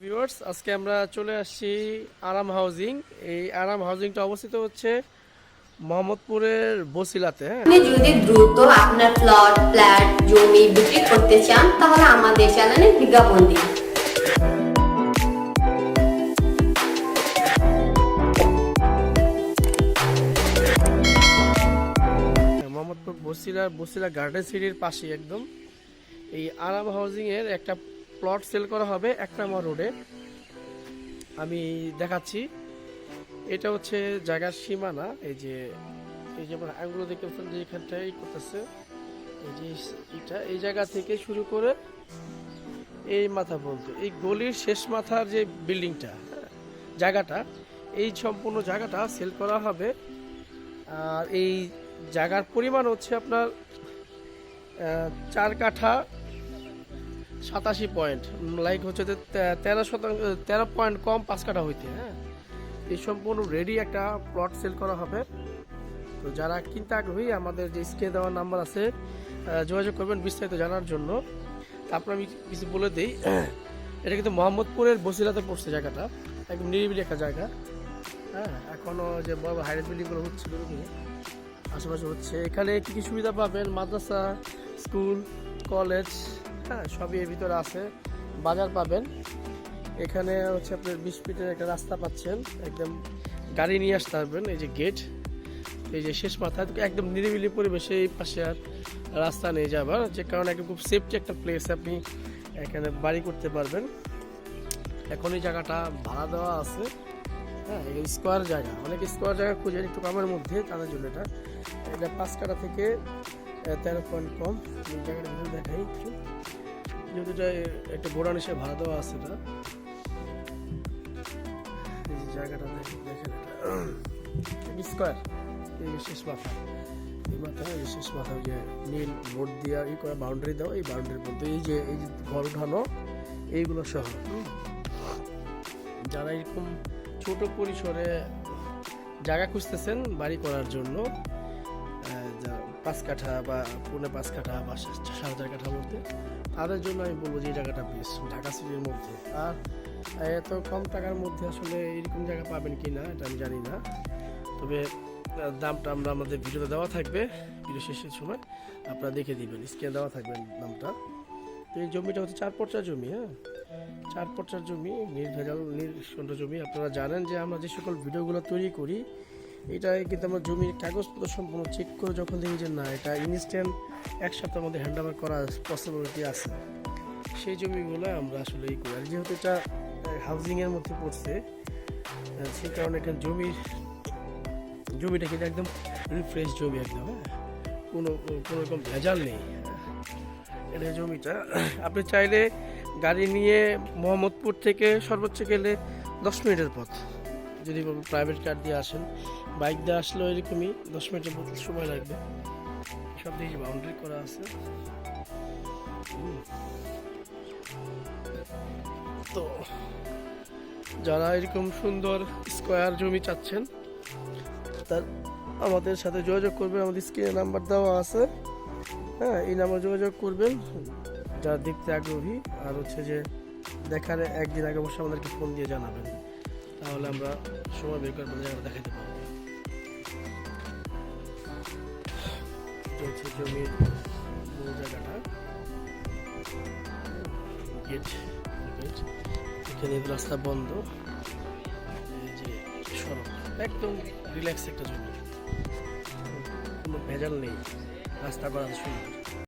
Viewers আজকে আমরা চলে আসছি আরাম হাউজিং। এই আরাম হাউজিংটা অবস্থিত হচ্ছে মোহাম্মদপুরের বসিলাতে হ্যাঁ? আপনি যদি দ্রুত আপনার প্লট ফ্ল্যাট জমি বিক্রি করতে চান তাহলে আমাদের চ্যানেলে বিজ্ঞাপন দিন। মোহাম্মদপুর বসিলা বসিলা গার্ডেন সিটির পাশে একদম। এই আরাম হাউজিং এর একটা প্লট সেল করা হবে এক নম্বর রোডে আমি দেখাচ্ছি। এটা হচ্ছে জায়গার সীমানা। এই যে এই যে আমার আঙ্গুলো দেখতে পাচ্ছেন যে এখানটায় ই করতেছে। এই যে এটা এই জায়গা থেকে শুরু করে এই মাথা পর্যন্ত। এই গলির শেষ মাথার যে বিল্ডিংটা হ্যাঁ, জায়গাটা এই সম্পূর্ণ জায়গাটা সেল করা হবে। আর এই জায়গার পরিমাণ হচ্ছে আপনার চার কাঠা সাতাশি পয়েন্ট। লাইক হচ্ছে যে তেরো শতাংশ, তেরো পয়েন্ট কম পাঁচ কাঠা হইতে হ্যাঁ? এই সম্পূর্ণ রেডি একটা প্লট সেল করা হবে। তো যারা কিনতে আগ্রহী, আমাদের যে স্ক্রিনে দেওয়ার নাম্বার আছে যোগাযোগ করবেন বিস্তারিত জানার জন্য। তারপর আমি কিছু বলে দিই। এটা কিন্তু মোহাম্মদপুরের বসিলাতে পড়ছে জায়গাটা। একদম নিরিবিলি একটা জায়গা। হ্যাঁ এখনও যে বড় বড় হাইরাইট বিল্ডিংগুলো হচ্ছে আশেপাশে হচ্ছে। এখানে কী কী সুবিধা পাবেন? মাদ্রাসা স্কুল কলেজ হ্যাঁ সবই এর ভিতরে আছে। বাজার পাবেন। এখানে হচ্ছে আপনার বিশ ফিটের একটা রাস্তা পাচ্ছেন। একদম গাড়ি নিয়ে আসতে পারবেন, এই যে গেট এই যে শেষ মাথা, একদম নিরিবিলি পরিবেশে এই পাশে আর রাস্তা নেই যাবার যে কারণে একদম খুব সেফটি একটা প্লেস আপনি এখানে বাড়ি করতে পারবেন। এখন এই জায়গাটা ভাড়া দেওয়া আছে। হ্যাঁ স্কোয়ার জায়গা। অনেক স্কোয়ার জায়গা খুঁজে একটু কমের মধ্যে, তাদের জন্য এটা। এটা পাঁচ কাটা থেকে তেরো পয়েন্ট কম। এই জায়গাটা ঘুরে দেখাই একটু। যেহেতু এটা একটা গোডাউন হিসেবে ভাড়া দেওয়া আছে এটা। এই জায়গাটা দেখেন এটা। স্কোয়ার এই শেষ মাথা। এই মাথা এই শেষ মাথা ওই যে নীল বোর্ড দিয়ে ই করে বাউন্ডারি দাও এই বাউন্ডারির মধ্যে। এই যে এই যে ঘর উঠানো এইগুলো সহ। যারা এরকম ছোট পরিসরে জায়গা খুঁজতেছেন বাড়ি করার জন্য পাঁচ কাঠা বা পৌনে পাঁচ কাঠা বা সা- সাড়ে চার কাঠার মধ্যে, তাদের জন্য আমি বলব যে জায়গাটা বেশ ঢাকা সিটির মধ্যে। আর এত কম টাকার মধ্যে আসলে এরকম জায়গা পাবেন কি না, এটা আমি জানি না। তবে দামটা আমরা আমাদের ভিডিওতে দেওয়া থাকবে ভিডিও শেষের সময় আপনারা দেখে দিবেন স্ক্রিনে দেওয়া থাকবে দামটা। তো এই জমিটা হচ্ছে চার পর্চা জমি হ্যাঁ? চার পর্চার জমি, নির্ভেজাল নির্সন্ড জমি। আপনারা জানেন যে আমরা যে সকল ভিডিওগুলো তৈরি করি এটা কিন্তু আমরা জমির কাগজপত্র সম্পূর্ণ চেক করে যখন দেখি যে না, এটা ইনস্ট্যান্ট এক সপ্তাহের মধ্যে হ্যান্ড ওভার করার পসিবিলিটি আছে। সেই জমিগুলো আমরা আসলে এই করি। আর যেহেতু এটা হাউজিংয়ের মধ্যে পড়ছে সেই কারণে এখানে জমির, জমিটা কিন্তু একদম রিফ্রেশ জমি একদম হ্যাঁ? কোনো কোনো রকম ভেজাল নেই। এটা জমিটা, আপনি চাইলে গাড়ি নিয়ে মোহাম্মদপুর থেকে সর্বোচ্চ গেলে দশ মিনিটের পথ। যদি প্রাইভেট কার দিয়ে আসেন বাইক দিয়ে আসলেও এরকমই দশ মিনিটের মতো সময় লাগবে। সব দিকে বাউন্ডারি করা আছে। তো যারা এরকম সুন্দর স্কোয়ার জমি চাচ্ছেন, তার আমাদের সাথে যোগাযোগ করবেন। আমাদের স্ক্রিনে নাম্বার দেওয়া আছে। হ্যাঁ এই নাম্বার যোগাযোগ করবেন। যারা দেখতে আগ্রহী, আর হচ্ছে যে দেখার একদিন আগে অবশ্যই আমাদেরকে ফোন দিয়ে জানাবেন। তাহলে আমরা সময় বের করে জায়গাটা দেখাতে পারব। জমির গেট এখানে রাস্তা বন্ধ। একদম রিল্যাক্স একটা জমি। কোনো ভেজাল নেই। রাস্তা করা সুন্দর